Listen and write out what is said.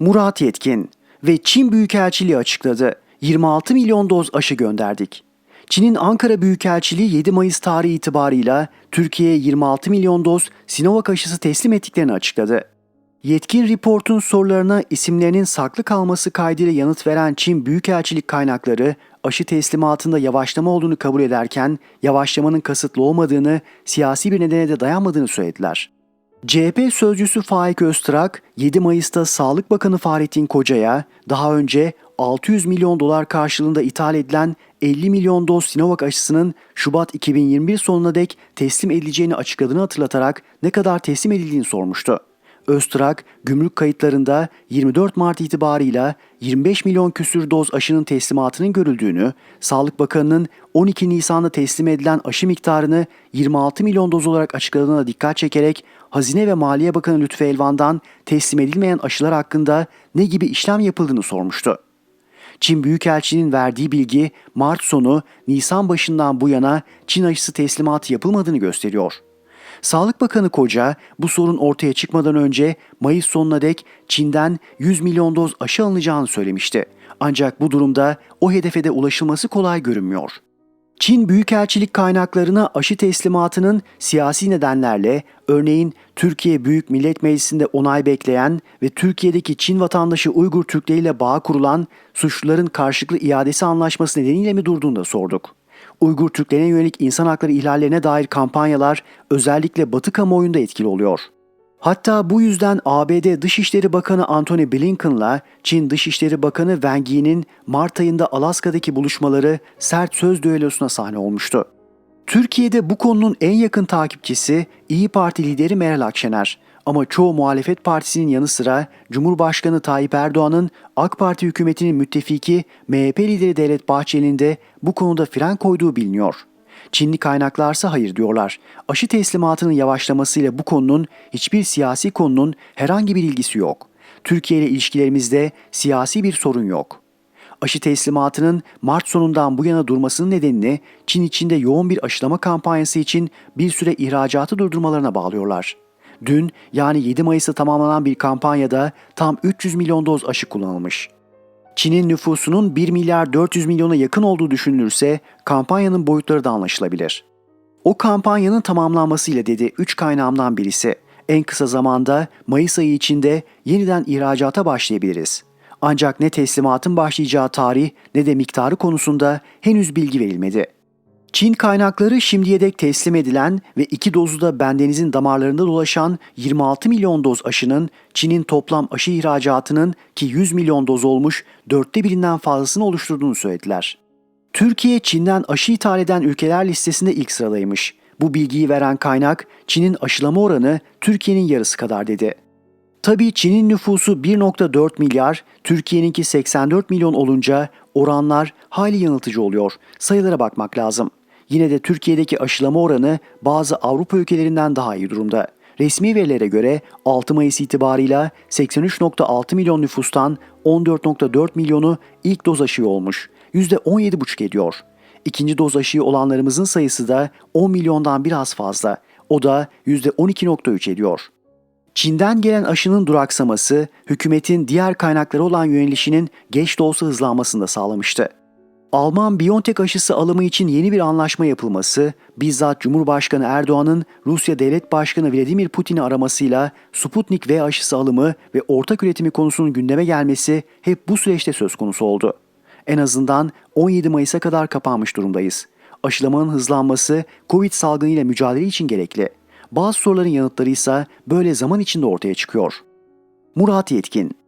Murat Yetkin ve Çin Büyükelçiliği açıkladı. 26 milyon doz aşı gönderdik. Çin'in Ankara Büyükelçiliği 7 Mayıs tarihi itibarıyla Türkiye'ye 26 milyon doz Sinovac aşısı teslim ettiklerini açıkladı. Yetkin Report'un sorularına isimlerinin saklı kalması kaydıyla yanıt veren Çin Büyükelçilik kaynakları aşı teslimatında yavaşlama olduğunu kabul ederken yavaşlamanın kasıtlı olmadığını, siyasi bir nedene de dayanmadığını söylediler. CHP sözcüsü Faik Öztrak, 7 Mayıs'ta Sağlık Bakanı Fahrettin Koca'ya daha önce 600 milyon dolar karşılığında ithal edilen 50 milyon doz Sinovac aşısının Şubat 2021 sonuna dek teslim edileceğini açıkladığını hatırlatarak ne kadar teslim edildiğini sormuştu. Öztrak, gümrük kayıtlarında 24 Mart itibarıyla 25 milyon küsür doz aşının teslimatının görüldüğünü, Sağlık Bakanı'nın 12 Nisan'da teslim edilen aşı miktarını 26 milyon doz olarak açıkladığına dikkat çekerek Hazine ve Maliye Bakanı Lütfü Elvan'dan teslim edilmeyen aşılar hakkında ne gibi işlem yapıldığını sormuştu. Çin Büyükelçiliğinin verdiği bilgi Mart sonu Nisan başından bu yana Çin aşısı teslimatı yapılmadığını gösteriyor. Sağlık Bakanı Koca bu sorun ortaya çıkmadan önce Mayıs sonuna dek Çin'den 100 milyon doz aşı alınacağını söylemişti. Ancak bu durumda o hedefe de ulaşılması kolay görünmüyor. Çin Büyükelçilik kaynaklarına aşı teslimatının siyasi nedenlerle örneğin Türkiye Büyük Millet Meclisi'nde onay bekleyen ve Türkiye'deki Çin vatandaşı Uygur Türkleriyle bağ kurulan suçluların karşılıklı iadesi anlaşması nedeniyle mi durduğunu da sorduk. Uygur Türklerine yönelik insan hakları ihlallerine dair kampanyalar özellikle Batı kamuoyunda etkili oluyor. Hatta bu yüzden ABD Dışişleri Bakanı Antony Blinken'la Çin Dışişleri Bakanı Wang Yi'nin Mart ayında Alaska'daki buluşmaları sert söz düellosuna sahne olmuştu. Türkiye'de bu konunun en yakın takipçisi İyi Parti lideri Meral Akşener. Ama çoğu muhalefet partisinin yanı sıra Cumhurbaşkanı Tayyip Erdoğan'ın AK Parti hükümetinin müttefiki MHP lideri Devlet Bahçeli'nin de bu konuda fren koyduğu biliniyor. Çinli kaynaklarsa hayır diyorlar. Aşı teslimatının yavaşlamasıyla bu konunun hiçbir siyasi konunun herhangi bir ilgisi yok. Türkiye ile ilişkilerimizde siyasi bir sorun yok. Aşı teslimatının Mart sonundan bu yana durmasının nedenini Çin içinde yoğun bir aşılama kampanyası için bir süre ihracatı durdurmalarına bağlıyorlar. Dün yani 7 Mayıs'ta tamamlanan bir kampanyada tam 300 milyon doz aşı kullanılmış. Çin'in nüfusunun 1 milyar 400 milyona yakın olduğu düşünülürse kampanyanın boyutları da anlaşılabilir. O kampanyanın tamamlanmasıyla dedi 3 kaynağımdan birisi. En kısa zamanda Mayıs ayı içinde yeniden ihracata başlayabiliriz. Ancak ne teslimatın başlayacağı tarih ne de miktarı konusunda henüz bilgi verilmedi. Çin kaynakları şimdiye dek teslim edilen ve iki dozu da bendenizin damarlarında dolaşan 26 milyon doz aşının Çin'in toplam aşı ihracatının ki 100 milyon doz olmuş dörtte birinden fazlasını oluşturduğunu söylediler. Türkiye Çin'den aşı ithal eden ülkeler listesinde ilk sıradaymış. Bu bilgiyi veren kaynak Çin'in aşılama oranı Türkiye'nin yarısı kadar dedi. Tabii Çin'in nüfusu 1.4 milyar, Türkiye'ninki 84 milyon olunca oranlar hayli yanıltıcı oluyor. Sayılara bakmak lazım. Yine de Türkiye'deki aşılama oranı bazı Avrupa ülkelerinden daha iyi durumda. Resmi verilere göre 6 Mayıs itibarıyla 83.6 milyon nüfustan 14.4 milyonu ilk doz aşıyı olmuş. %17,5 ediyor. İkinci doz aşıyı olanlarımızın sayısı da 10 milyondan biraz fazla. O da %12.3 ediyor. Çin'den gelen aşının duraksaması, hükümetin diğer kaynaklara olan yönelişinin geç de olsa hızlanmasını da sağlamıştı. Alman Biontech aşısı alımı için yeni bir anlaşma yapılması, bizzat Cumhurbaşkanı Erdoğan'ın Rusya Devlet Başkanı Vladimir Putin'i aramasıyla Sputnik V aşısı alımı ve ortak üretimi konusunun gündeme gelmesi hep bu süreçte söz konusu oldu. En azından 17 Mayıs'a kadar kapanmış durumdayız. Aşılamanın hızlanması Covid salgınıyla mücadele için gerekli. Bazı soruların yanıtları ise böyle zaman içinde ortaya çıkıyor. Murat Yetkin